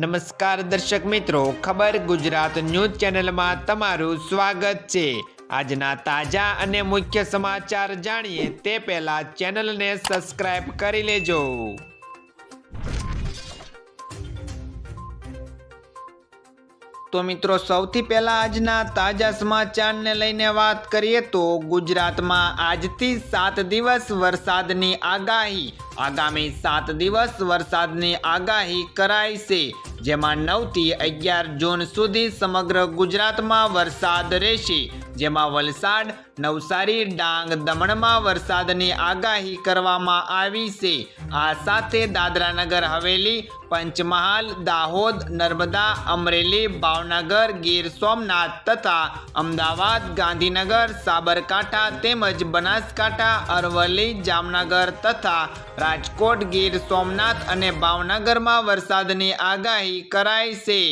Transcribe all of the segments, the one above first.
નમસ્કાર દર્શક મિત્રો, ખબર ગુજરાત ન્યૂઝ ચેનલમાં તમારું સ્વાગત છે. આજના તાજા અને મુખ્ય સમાચાર જાણીએ તે પહેલા ચેનલને સબસ્ક્રાઇબ કરી લેજો. તો મિત્રો, સૌથી પહેલા આજના તાજા સમાચારને લઈને વાત કરીએ તો ગુજરાતમાં આજથી સાત દિવસ વરસાદની આગાહી. આગામી સાત દિવસ વરસાદની આગાહી કરાઈ છે. જેમાં નવથી અગિયાર જૂન સુધી સમગ્ર ગુજરાતમાં વરસાદ રહેશે. જેમાં વલસાડ, નવસારી, ડાંગ, દમણમાં વરસાદની આગાહી કરવામાં આવી છે. આ સાથે દાદરાનગર, હવેલી પંચમહાલ, દાહોદ, નર્મદા, અમરેલી, ભાવનગર, ગીર સોમનાથ તથા અમદાવાદ, ગાંધીનગર, સાબરકાંઠા તેમજ બનાસકાંઠા, અરવલ્લી, જામનગર તથા રાજકોટ, ગીર સોમનાથ અને ભાવનગરમાં વરસાદની આગાહી કરાઈ છે.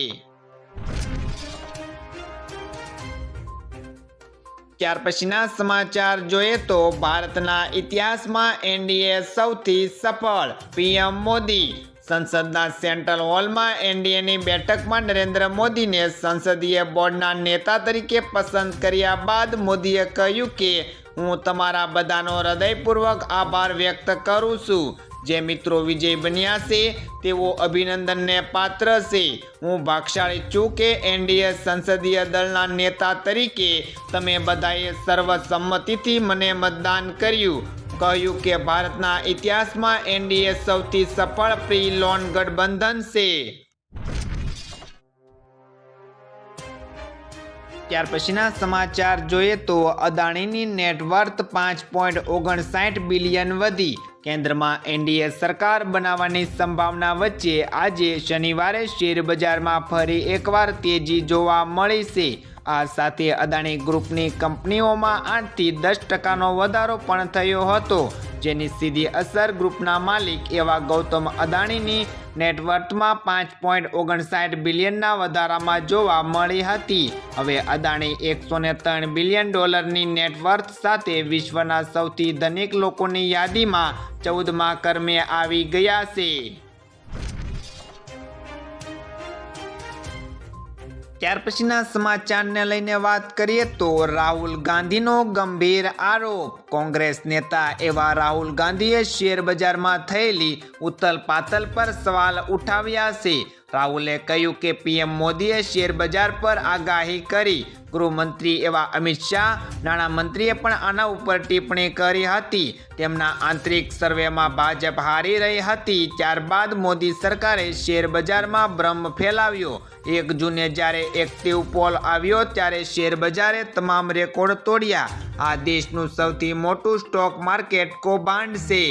ત્યાર પછીના સમાચાર જોઈએ તો ભારતના ઇતિહાસમાં એનડીએ સૌથી સફળ પીએમ મોદી. સંસદના સેન્ટ્રલ હોલમાં એનડીએની બેઠકમાં નરેન્દ્ર મોદીને સંસદીય બોર્ડના નેતા તરીકે પસંદ કર્યા બાદ મોદીએ કહ્યું કે, હું તમારા બધાનો હૃદયપૂર્વક આભાર વ્યક્ત કરું છું. જે મિત્રો વિજય બન્યા છે, તેઓ અભિનંદનને પાત્ર છે. હું ભાગશાળી છું કે એનડીએ સંસદીય દળના નેતા તરીકે. તમે બધાએ સર્વસંમતિથી મને મતદાન કર્યું. કહ્યું કે ભારતના ઇતિહાસમાં એનડીએ સૌથી સફળ પ્રી લોન ગઠબંધન છે. ત્યાર પછીના સમાચાર જોઈએ તો અદાણીની નેટવર્થ પાંચ પોઈન્ટ ઓગણસાઠ બિલિયન વધી. કેન્દ્રમાં એનડીએ સરકાર બનાવવાની સંભાવના વચ્ચે આજે શનિવારે શેર બજારમાં ફરી એકવાર તેજી જોવા મળી છે. આ સાથે અદાણી ગ્રુપની કંપનીઓમાં આઠથી દસ ટકાનો વધારો પણ થયો હતો, જેની સીધી અસર ગ્રુપના માલિક એવા ગૌતમ અદાણીની નેટવર્થમાં પાંચ પોઈન્ટ ઓગણસાઠ બિલિયનના વધારામાં જોવા મળી હતી. હવે અદાણી એકસો ને ત્રણ બિલિયન ડોલરની નેટવર્થ સાથે વિશ્વના સૌથી ધનિક લોકોની યાદીમાં ચૌદમા કર્મે આવી ગયા છે. ત્યાર પછીના સમાચારને લઈને વાત કરીએ તો રાહુલ ગાંધીનો ગંભીર આરોપ. કોંગ્રેસ નેતા એવા રાહુલ ગાંધીએ શેર બજારમાં થયેલી ઉથલ પાથલ પર સવાલ ઉઠાવ્યા છે. રાહુલે કહ્યું કે પીએમ મોદીએ શેરબજાર પર આગાહી કરી. ગૃહમંત્રી એવા અમિત શાહ, નાણામંત્રીએ પણ આના ઉપર ટિપ્પણી કરી હતી. તેમના આંતરિક સર્વેમાં ભાજપ હારી રહી હતી. ત્યારબાદ મોદી સરકારે શેરબજારમાં ભ્રમ ફેલાવ્યો. એક જૂને જ્યારે એક્ટિવ પોલ આવ્યો, ત્યારે શેરબજારે તમામ રેકોર્ડ તોડ્યા. આ દેશનું સૌથી મોટું સ્ટોક માર્કેટ કૌભાંડ છે.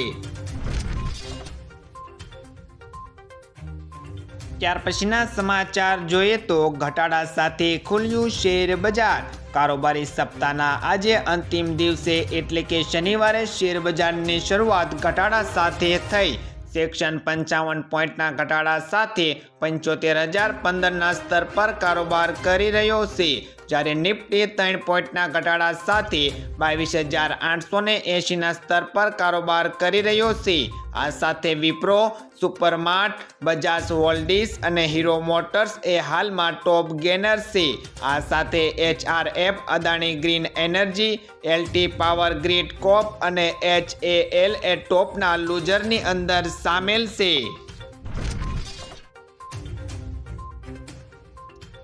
ત્યાર પછીના સમાચાર જોઈએ તો ઘટાડા સાથે ખુલ્યું શેર બજાર. કારોબારી સપ્તાહના આજે અંતિમ દિવસે એટલે કે શનિવારે શેર બજારની શરૂઆત ઘટાડા સાથે થઈ. સેક્શન પંચાવન પોઈન્ટના ઘટાડા સાથે પંચોતેર હજાર પંદરના સ્તર પર કારોબાર કરી રહ્યો છે. જ્યારે નિફ્ટી ત્રણ પોઈન્ટના ઘટાડા સાથે બાવીસ હજાર આઠસો ને એંશીના સ્તર પર કારોબાર કરી રહ્યો છે. આ સાથે વિપ્રો, સુપરમાર્ટ, બજાજ હોલ્ડિંગ્સ અને હીરો મોટર્સ એ હાલમાં ટોપ ગેનર છે. આ સાથે HRF, Adani green energy, LT power grid corp અને એચએએલ એ ટોપના લૂઝરની અંદર સામેલ છે.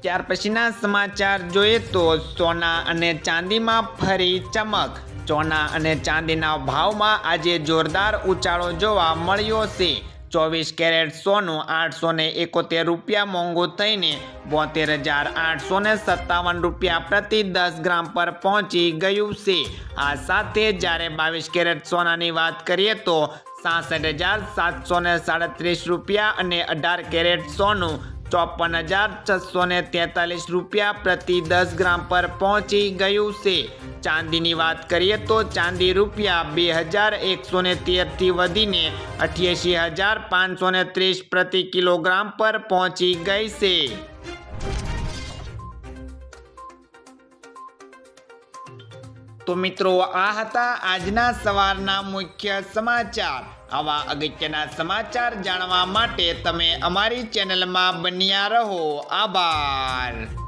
ત્યાર પછીના સમાચાર જોઈએ તો સોના અને ચાંદીમાં ફરી ચમક. સોના અને ચાંદીના ભાવમાં આજે જોરદાર ઉછાળો જોવા મળ્યો છે. ચોવીસ કેરેટ સોનું આઠસો ને એકોતેર રૂપિયા મોંઘું થઈને બોતેર હજાર આઠસો ને સત્તાવન રૂપિયા પ્રતિ દસ ગ્રામ પર પહોંચી ગયું છે. આ સાથે જ્યારે બાવીસ કેરેટ સોનાની વાત કરીએ તો સાસઠ હજાર સાતસો ને સાડત્રીસ રૂપિયા અને અઢાર કેરેટ સોનું ચોપન હજાર છસો ને તેતાલીસ રૂપિયા પ્રતિ દસ ગ્રામ પર પહોંચી ગયું છે. ચાંદીની વાત કરીએ તો ચાંદી રૂપિયા બે હજાર એકસો ને તેરથી વધીને અઠ્યાસી હજાર પાંચસો ને ત્રીસ પ્રતિ કિલોગ્રામ પર પહોંચી ગઈ છે. તો મિત્રો, આ હતા આજના સવારના મુખ્ય સમાચાર. આવા અગત્યના સમાચાર જાણવા માટે તમે અમારી ચેનલમાં બન્યા રહો. આભાર.